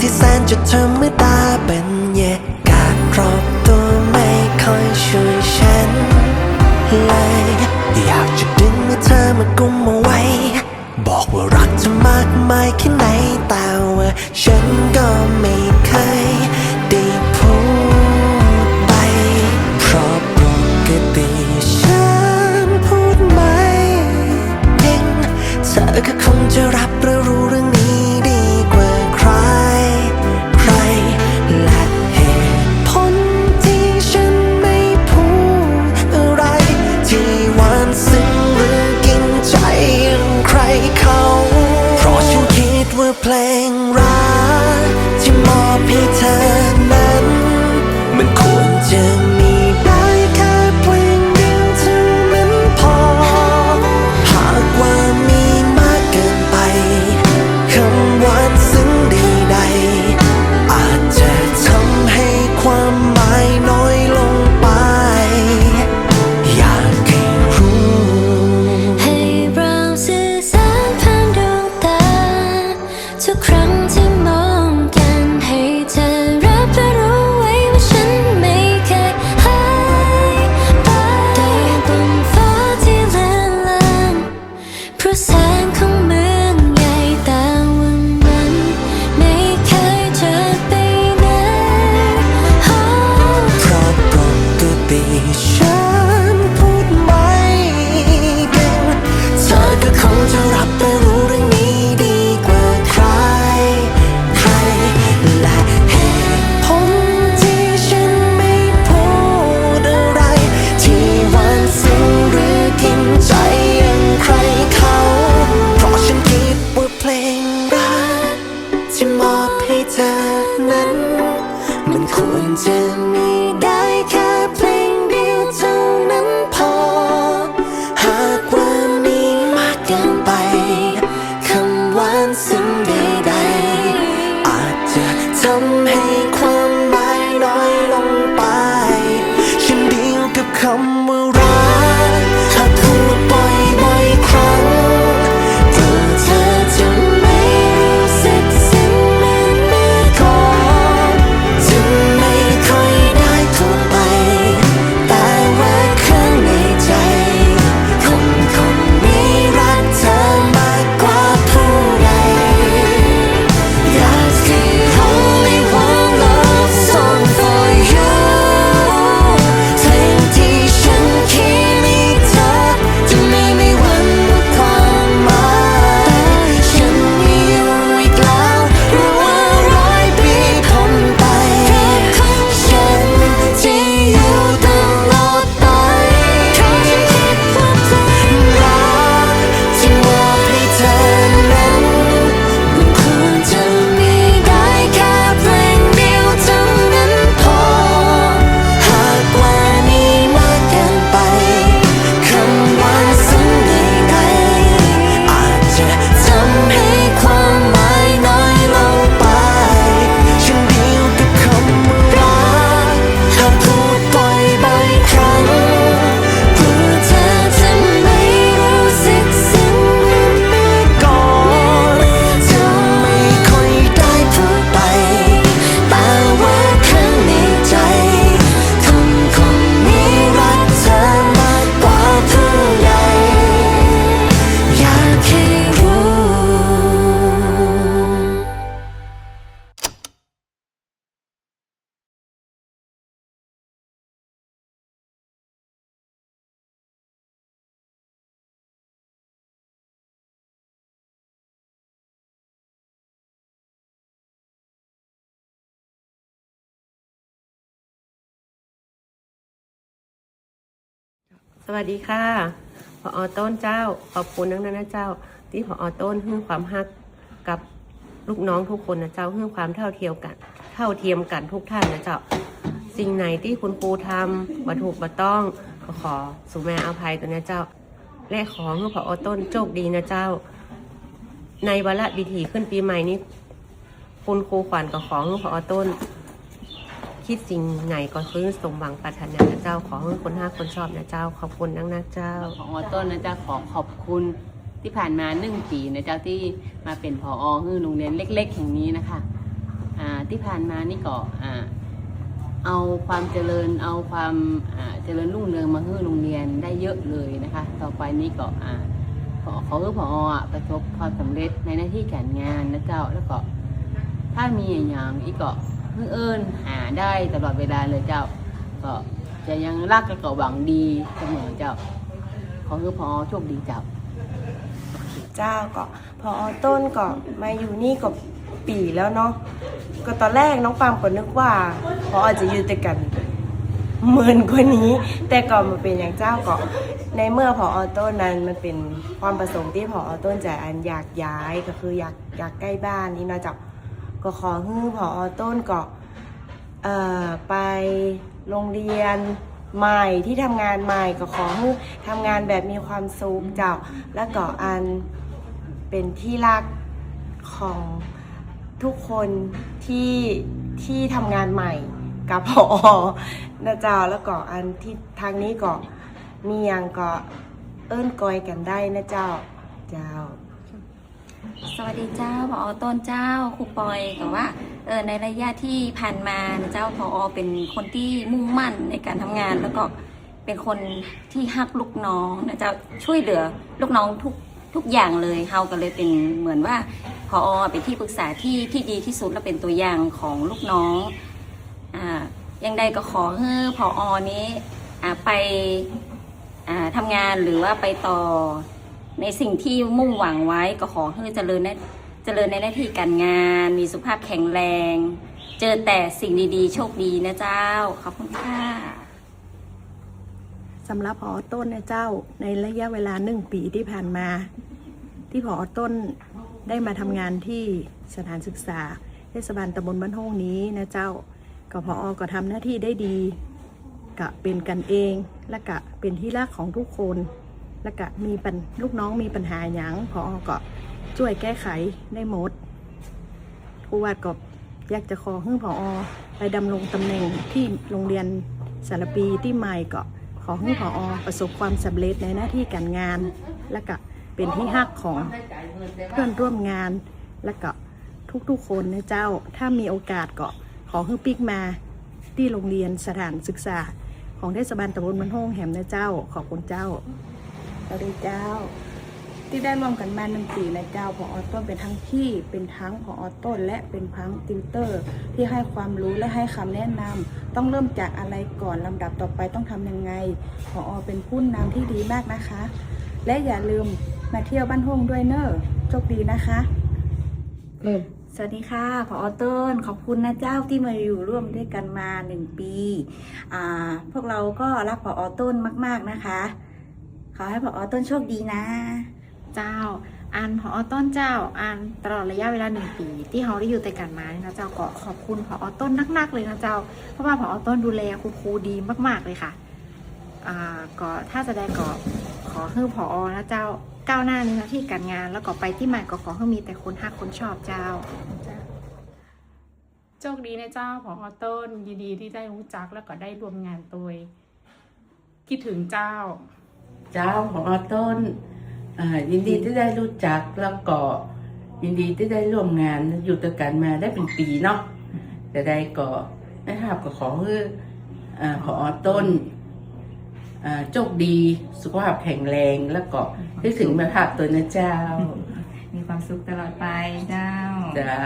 ที่แสนจะธรรมดาเป็นเยกาดรอบตัวไม่ค่อยช่วยฉันเลยอยากจะดึงมือเธอมากุมเอาไว้ บอกว่ารักเธอมากมายแค่ไหนแต่ว่าฉันก็ไม่เคยได้พูดไป เพราะปกติฉันพูดไม่เองเธอก็คงจะรับหรือรู้เรื่อง สวัสดีค่ะพออต้นเจ้า ขอบคุณนั้งนั้นนะเจ้า ที่พออต้นให้ความฮักกับลูกน้องทุกคนนะเจ้าให้ความเท่าเทียมกัน เท่าเทียมกันทุกท่านนะเจ้า สิ่งไหนที่คุณปูทำบัถูกบัต้องก็ขอสุแม่อภัยตัวนะเจ้า และขอเพื่อออต้นโชคดีนะเจ้า ในวาระบิถีขึ้นปีใหม่นี้ คุณครูขวัญกับของพื่อออต้น คิดสิ่งไหนก็คือสมหวังปรารถนานะเจ้าขอให้คนห้าคนชอบนะเจ้า ขอบคุณนักนะเจ้า ของออต้นนะจ้าขอขอบคุณที่ผ่านมาหนึ่งปีนะเจ้าที่มาเป็นผอคือโรงเรียนเล็ก ๆ แห่งนี้นะคะอ่าที่ผ่านมานี่ก็อ่าเอาความเจริญเอาความอ่าเจริญรุ่งเรืองมาให้โรงเรียนได้เยอะเลยนะคะ ต่อไปนี้ก็อ่าขอขอให้ผออะประสบความสำเร็จในหน้าที่การงานนะเจ้าแล้วก็ถ้ามีอย่างอีกก็ เพื่อเอิญหาได้ตลอดเวลาเลยเจ้า ก็จะยังรักและก็หวังดีเสมอเจ้า ขอให้พอโชคดีเจ้า เจ้าก็พอต้นก็มาอยู่นี่ก็ปีแล้วเนาะก็ตอนแรกน้องปามก็นึกว่าพออาจจะอยู่แต่กันหมื่นกว่านี้ แต่ก็มาเป็นอย่างเจ้าก็ในเมื่อพอต้นนั้นมันเป็นความประสงค์ที่พอต้นจะอันอยากย้ายก็คืออยากอยากใกล้บ้านนี่เนาะเจ้า ก็ขอให้พอต้นก็เอ่อไปโรงเรียนใหม่ที่ทำงานใหม่ก็ขอให้ทำงานแบบมีความสุขเจ้า แล้วก็อันเป็นที่รักของทุกคนที่ที่ทำงานใหม่กับพอนะเจ้าแล้วก็อันที่ทางนี้ก็มีอย่างก็เอิ้นกอยกันได้นะเจ้าเจ้า สวัสดีเจ้าพอต้นเจ้าครูปอยกับว่าเออในระยะที่ผ่านมาเจ้าพออเป็นคนที่มุ่งมั่นในการทำงาน แล้วก็เป็นคนที่ฮักลูกน้องนะเจ้าช่วยเหลือลูกน้องทุกทุกอย่างเลยเฮาก็เลยเป็นเหมือนว่าพออเป็นที่ปรึกษาที่ที่ดีที่สุดและเป็นตัวอย่างของลูกน้องอ่ายังใดก็ขอให้พอนี้อ่าไปอ่าทำงานหรือว่าไปต่อ ในสิ่งที่มุ่งหวังไว้ก็ขอให้เจริญในเจริญในหน้าที่การงาน มีสุขภาพแข็งแรง เจอแต่สิ่งดีๆ โชคดีนะเจ้า ขอบคุณค่ะสำหรับพอต้นนะเจ้า ในระยะเวลาหนึ่งปีที่ผ่านมา ที่พอต้นได้มาทำงานที่สถานศึกษาเทศบาลตำบลบ้านห้องนี้นะเจ้าก็พอก็ทำหน้าที่ได้ดีกะเป็นกันเองและกะเป็นที่รักของทุกคน และกะมีปัญลูกน้องมีปัญหาอย่างพอก็ช่วยแก้ไขได้หมดครูวัดก็อยากจะขอให้พอไปดำรงตำแหน่งที่โรงเรียนสารปีที่ใหม่ก็ขอให้ผอประสบความสำเร็จในหน้าที่การงาน และก็เป็นที่ฮักของเพื่อนร่วมงาน และก็ทุกๆคนนะเจ้า ถ้ามีโอกาสก็ขอให้ปิกมาที่โรงเรียนสถานศึกษา ของเทศบาลตำบลมันโฮงแหมนะเจ้าขอบคุณเจ้า สวัสดีเจ้า ที่ได้ร่วมกันมาหนึ่งปีนะเจ้าพออต้นเป็นทั้งพี่เป็นทั้งพออต้น และเป็นทั้งติวเตอร์ ที่ให้ความรู้และให้คำแนะนำต้องเริ่มจากอะไรก่อนลำดับต่อไปต้องทำยังไงพออเป็นผู้นำที่ดีมากนะคะ และอย่าลืมมาเที่ยวบ้านห้องด้วยเนอะโชคดีนะคะสวัสดีค่ะ พอต้นขอบคุณนะเจ้าที่มาอยู่ร่วมด้วยกันมาหนึ่งปีอ่าพวกเราก็รักพอต้นมาก ๆ นะคะ ขอให้พอต้นโชคดีนะ เจ้า อันพอต้นเจ้า อันตลอดระยะเวลาหนึ่งปี ที่เขาได้อยู่แต่กันมาเนี่ยนะเจ้าก็ขอบคุณพอต้นนักๆเลยนะเจ้า เพราะว่าพอต้นดูแลคุณครูดีมาก ๆเลยค่ะ อ่าก็ถ้าจะได้ก็ขอให้พอนะเจ้าก้าวหน้าในหน้าที่การงาน แล้วก็ไปที่ใหม่ก็ขอให้มีแต่คนฮักคนชอบเจ้าโชคดีนะเจ้าผอต้นยินดีที่ได้รู้จักแล้วก็ได้รวมงานตัวคิดถึงเจ้า เจ้าของอต้นอ่ายินดีที่ได้รู้จักแล้วก็ยินดีที่ได้ร่วมงานอยู่ด้วยกันมาได้เป็นปีเนาะแต่ได้ก็นะครับก็ขอให้อ่าพอต้นอ่าโชคดีสุขภาพแข็งแรงแล้วก็ที่ถึงมาภาพตัวนะเจ้า มีความสุขตลอดไปเจ้าเจ้า